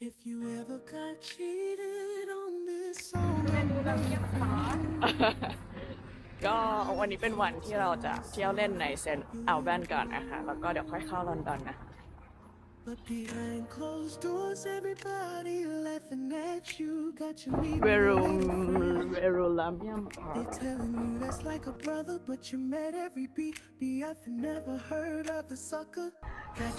If you ever got cheated on this song, ก็วันนี้เป็นวันที่เราจะเที่ยวเล่นในเซนต์อัลแบนก่อนนะคะ แล้วก็เดี๋ยวค่อยเข้าลอนดอนนะ but behind closed doors, everybody laughing at you. Got you เว leaving. รูเวรูลามิยมพา They're telling you that's like a brother, but you met every beat. Be I've never heard of the sucker.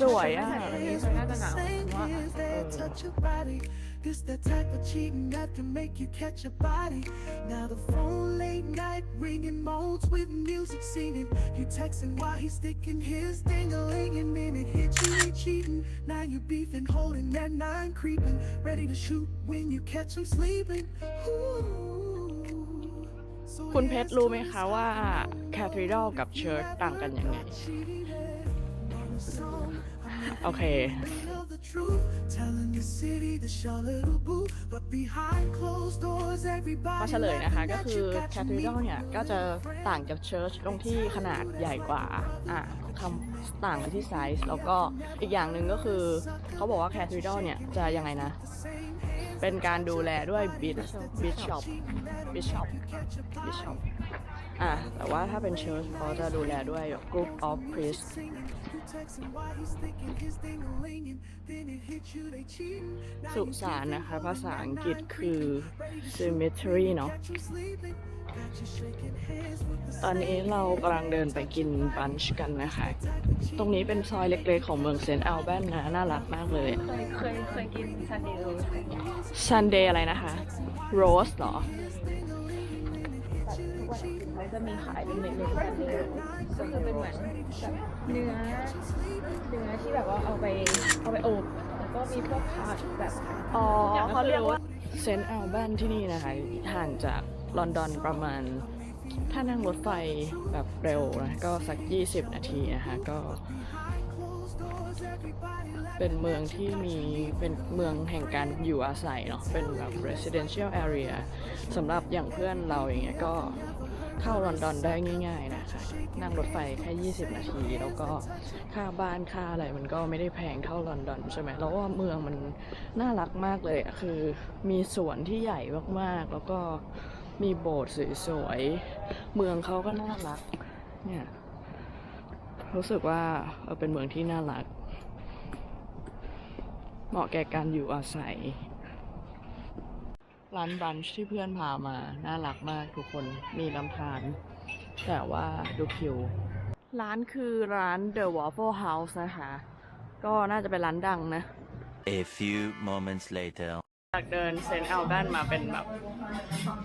สวยอะ hands with the same hands that touch your body. This that type of cheating that can make you catch a body. Now the phone late night ringing moans with music singing. You texting while he's sticking his ding-a-ling and then it hit you ain't cheating. Now you beefing, holding that nine creeping, ready to shoot when you catch him sleeping. Ooh. คุณเพชรรู้ไหมคะว่าแคทริดอลกับเชิร์ชต่างกันยังไง โอเค มาเฉลยนะคะก็คือแคทริดอลเนี่ยก็จะต่างจากเชิร์ชตรงที่ขนาดใหญ่กว่า อะคำต่างกันที่ไซส์แล้วก็อีกอย่างหนึ่งก็คือ เขาบอกว่าแคทริดอลเนี่ยจะยังไงนะ เป็นการดูแลด้วยบิชบิชช็ อปบิชช็อปบิชช็อปอะแต่ว่าถ้าเป็นเชิร์ชเขาจะดูแลด้วย group of priests สุสานนะคะ ภาษาอังกฤษคือ cemetery เนาะตอนนี้เรากำลังเดินไปกินบันช์กันนะคะ ตรงนี้เป็นซอยเล็กๆของเมืองเซนต์อัลแบนนะ น่ารักมากเลย เคยเคยเคยกินซันเดย์โรสซันเดย์อะไรนะคะ โรสเหรอเขา จะมีขายเป็นเมนูซันเดย์โรสก็คือเป็นเหมือนแบบเนื้อเนื้อที่แบบว่าเอาไปเอาไปอบแล้วก็มีพวกผักแบบอ๋อเขาเรียกว่าเซนต์อัลแบนที่นี่นะคะห่างจากลอนดอนประมาณ ถ้านั่งรถไฟแบบเร็วนะก็สัก 20 นาทีนะคะก็ เป็นเมืองที่มีเป็นเมืองแห่งการอยู่อาศัยเนาะเป็นแบบ residential area สำหรับอย่างเพื่อนเราอย่างเงี้ยก็เข้าลอนดอนได้ง่าย ๆ นะคะนั่งรถไฟแค่ 20 นาที แล้วก็ค่าบ้านค่าอะไรมันก็ไม่ได้แพงเท่าลอนดอนใช่ไหมแล้วว่าเมืองมันน่ารักมากเลยอะคือมีสวนที่ใหญ่มากๆ แล้วก็มีโบสถ์สวยๆเมืองเขาก็น่ารักเนี่ยรู้สึกว่าเออเป็นเมืองที่น่ารัก เหมาะแก่การอยู่อาศัย ร้านบรันช์ที่เพื่อนพามา น่ารักมากทุกคนมีลำธารแต่ว่าดูคิว ร้านคือร้าน The Waffle House นะคะ ก็น่าจะเป็นร้านดังนะ A few moments later. จากเดินเซนต์อัลแบนมาเป็นแบบ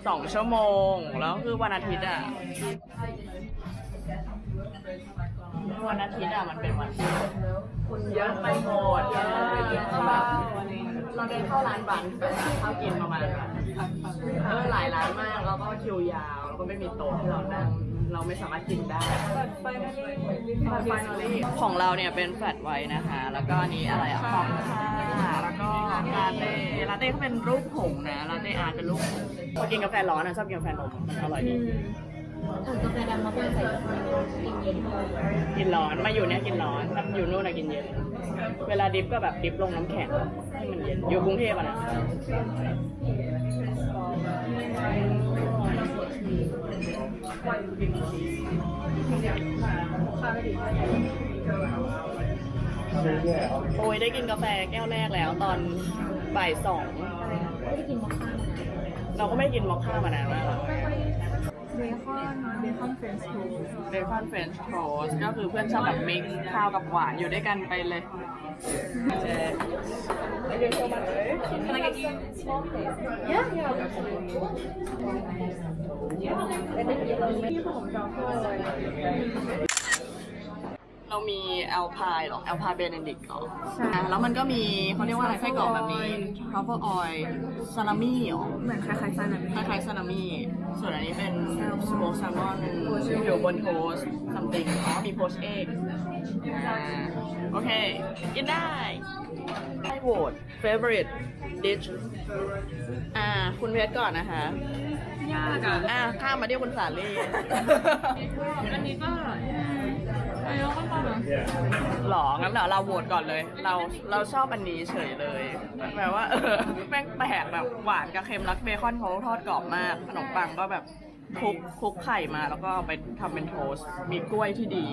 สองชั่วโมง แล้วคือวันอาทิตย์อะ วันอาทิตย์อะมันเป็นวันที่คนเยอะไปหมดแล้วแบบเราเดินเข้าร้านบันไปหาข้าวกินประมาณแบบเออหลายร้านมากแล้วก็คิวยาวแล้วก็ไม่มีโต๊ะให้เรานั่งเราไม่สามารถกินได้ของเราเนี่ยเป็นแฟลตไว้นะคะ แล้วก็อันนี้อะไรอะฟองค่ะแล้วก็ลาเต้ลาเต้เขาเป็นรูปผงนะลาเต้อาร์ตเป็นรูปผงพอกินกาแฟร้อนนะชอบกินกาแฟนมมันอร่อยดีทำกาแฟดำมาเพื่อใส่ กินร้อนมาอยู่เนี่ยกินร้อนถ้าอยู่นู่นนะกินเย็น เวลาดิฟก็แบบดิฟลงน้ำแข็งให้มันเย็นอยู่กรุงเทพอะนะโอ้ยได้กินกาแฟแก้วแรกแล้วตอนบ่ายสอง เราก็ไม่กินมอคค่ามานานมากแล้ว รนช์โทสเบคอนเฟรนช์โทสก็คือเพื่อนชอบแบบมิกซ์ข้าวกับหวานอยู่ด้วยกันไปเลยเจ Can I get you small please? Yeah, yeah. ที่ผมจอเพื่อเลย เรามีแอลพายหรอแอลพายเบนเดดิกหรอใช่แล้วมันก็มีเขาเรียกว่าอะไรไส้กรอกแบบนี้ทรัฟเฟิลออยล์ซาลามี่หรอ เหมือนคล้ายๆซาลามิ คล้ายๆซาลามี่ส่วนอันนี้เป็นสโมกแซลมอนอยู่บนโทสต์ something อ๋อ มีโพชเอกอ่าโอเค กินได้ให้โหวต favorite dish อ่า คุณเพชรก่อนนะคะ ยากอะอ่า ข้ามมาที่คุณสาลี่ อันนี้ก็ หรองั้นเดี๋ยวเราโหวตก่อนเลย เราเราชอบอันนี้เฉยเลยแบบว่าเออแม่งแปลกแบบหวานกับเค็มรักเบคอนเขาทอดกรอบมากขนมปังก็แบบคลุกคลุกไข่มาแล้วก็เอาไปทำเป็นโทสต์มีกล้วยที่ดี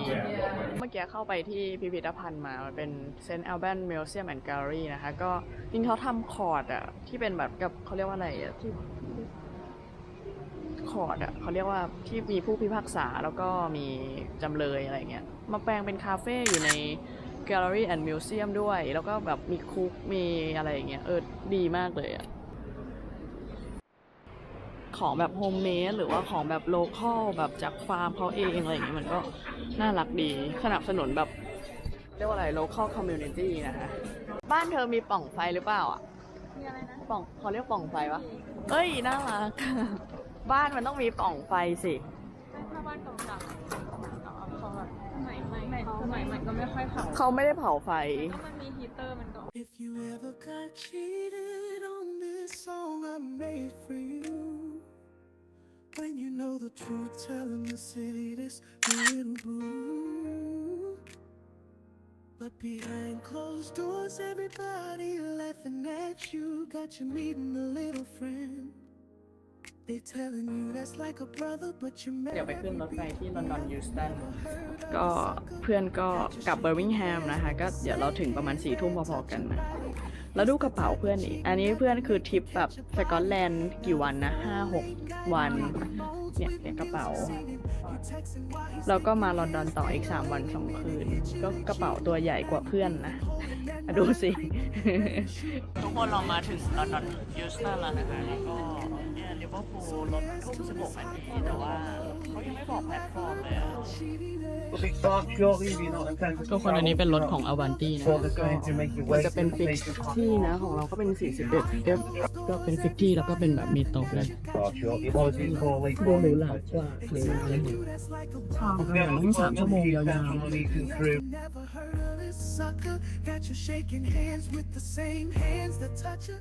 เมื่อกี้เข้าไปที่พิพิธภัณฑ์มา มันเป็นเซนต์ a อ b บนมิวเซียมแอนด์แกลเลอรี่นะคะ ก็จริงเขาทำคอร์ดอะที่เป็นแบบกับเขาเรียกว่าอะไรอะที่ คอร์ดอะเขาเรียกว่าที่มีผู้พิพากษาแล้วก็มีจำเลยอะไรเงี้ยมาแปลงเป็นคาเฟ่อยู่ใน Gallery and Museum ด้วย แล้วก็แบบมีคุกมีอะไรอย่างเงี้ยเออดีมากเลยอะของแบบโฮมเมดหรือว่าของแบบโลคอลแบบจากฟาร์มเขาเองอะไรอย่างเงี้ยมันก็น่ารักดี สนับสนุนแบบ เรียกว่าอะไร local community นะคะบ้านเธอมีปล่องไฟหรือเปล่าอะมีอะไรนะ ปล่องเขาเรียกปล่องไฟวะเอ้ย น่ารัก บ้านมันต้องมีปล่องไฟสิ ถ้าบ้านเก่าๆเขาแบบสมัยใหม่สมัยใหม่ก็ไม่ค่อยเผาเขาไม่ได้เผาไฟถ้ามันมีฮีเตอร์มันก็ If you ever got cheated on this song I made for you When you know the truth, telling the city this little blue But behind closed doors, everybody laughing at you Got you meeting a little friend เดี๋ยวไปขึ้นรถไฟที่ลอนดอนยูสตันก็เพื่อนก็กลับเบอร์มิงแฮมนะคะ ก็เดี๋ยวเราถึงประมาณสี่ทุ่มพอๆกันนะ แล้วดูกระเป๋าเพื่อนอีก อันนี้เพื่อนคือทริปแบบสกอตแลนด์กี่วันนะห้าหกวัน เนี่ยเนี่ยกระเป๋า แล้วก็มาลอนดอนต่ออีก3วัน2คืน ก็กระเป๋าตัวใหญ่กว่าเพื่อนนะอะดูสิ ทุกคนเรามาถึงลอนดอนยูสตันแล้วนะคะแล้วก็ เนี่ยลิเวอร์พูลรถทุ่ม16นาทีแต่ว่าเขายังไม่บอกแพลตฟอร์มเลยอะทุกคนอันนี้เป็นรถของอวันตี้นะก็จะเป็นฟิกที่นะของเราก็เป็น 41 F ก็เป็นฟิกที่แล้วก็เป็นแบบมีโต๊ะเลยดูหรูหรากว่าหรืออะไรอย่างเงี้ยต้องสามชั่วโมงยาวๆ Never heard of this sucker. Got you shaking hands with the same hands that touch you.